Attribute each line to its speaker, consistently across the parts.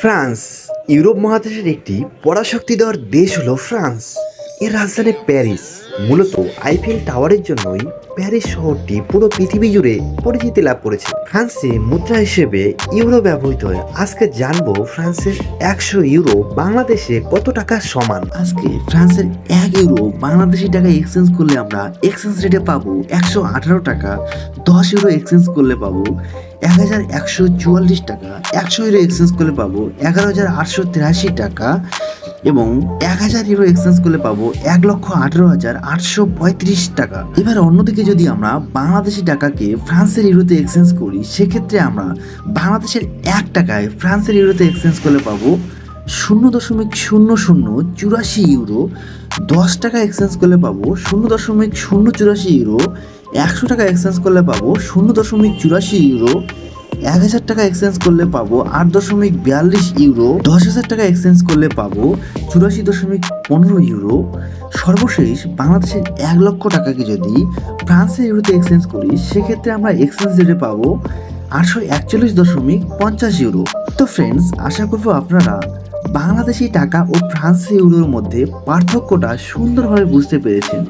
Speaker 1: France. Europe মহাদেশের একটি পরাশক্তিধর দেশ হলো ফ্রান্স। এর রাজধানী প্যারিস। মূলত আইফেল টাওয়ারের জন্যই প্যারিস শহরটি পুরো পৃথিবী জুড়ে পরিচিতি লাভ করেছে। ফ্রান্সে মুদ্রা হিসেবে ইউরো ব্যবহৃত হয়। আজকে জানব ফ্রান্সের একশো ইউরো বাংলাদেশে কত টাকা সমান। আজকে ফ্রান্সের এক ইউরো বাংলাদেশি টাকা এক্সচেঞ্জ করলে আমরা এক্সচেঞ্জ রেটে পাবো একশো আঠারো টাকা, দশ ইউরো এক্সচেঞ্জ করলে পাবো এক হাজার একশো চুয়াল্লিশ টাকা, একশো ইউরো এক্সচেঞ্জ করলে পাবো এগারো হাজার আটশো তিরাশি টাকা এবং এক হাজার ইউরো এক্সচেঞ্জ করলে পাবো এক লক্ষ আঠেরো হাজার আটশো পঁয়ত্রিশ টাকা। এবার অন্যদিকে যদি আমরা বাংলাদেশি টাকাকে ফ্রান্সের ইউরোতে এক্সচেঞ্জ করি, সেক্ষেত্রে আমরা বাংলাদেশের এক টাকায় ফ্রান্সের ইউরোতে এক্সচেঞ্জ করলে পাবো শূন্য দশমিক শূন্য শূন্য চুরাশি ইউরো দশ টাকা এক্সচেঞ্জ করলে পাবো শূন্য দশমিক শূন্য চুরাশি ইউরো একশো টাকা এক্সচেঞ্জ করলে পাবো শূন্য দশমিক চুরাশি ইউরো এক হাজার টাকা এক্সচেঞ্জ করলে পাবো আট দশমিক বিয়াল্লিশ ইউরো দশ হাজার টাকা এক্সচেঞ্জ করলে পাবো চুরাশি দশমিক পনেরো ইউরো সর্বশেষ বাংলাদেশের এক লক্ষ টাকাকে যদি ফ্রান্সের ইউরোতে এক্সচেঞ্জ করি, সেক্ষেত্রে আমরা এক্সচেঞ্জ রেটে পাবো আটশো একচল্লিশ দশমিক পঞ্চাশ ইউরো তো ফ্রেন্ডস আশা করব আপনারা বাংলাদেশি টাকা ও ফ্রান্স ইউরোর মধ্যে পার্থক্যটা সুন্দরভাবে বুঝতে পেরেছেন।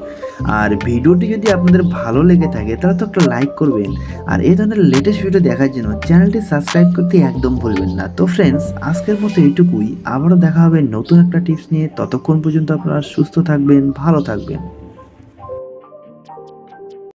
Speaker 1: আর ভিডিওটি যদি আপনাদের ভালো লেগে থাকে, তাহলে তো একটা লাইক করবেন। আর এই ধরনের লেটেস্ট ভিডিও দেখার জন্য চ্যানেলটি সাবস্ক্রাইব করতে একদম ভুলবেন না। তো ফ্রেন্ডস আজকের মতো এইটুকুই। আবারও দেখা হবে নতুন একটা টিপস নিয়ে। ততক্ষণ পর্যন্ত আপনারা সুস্থ থাকবেন, ভালো থাকবেন।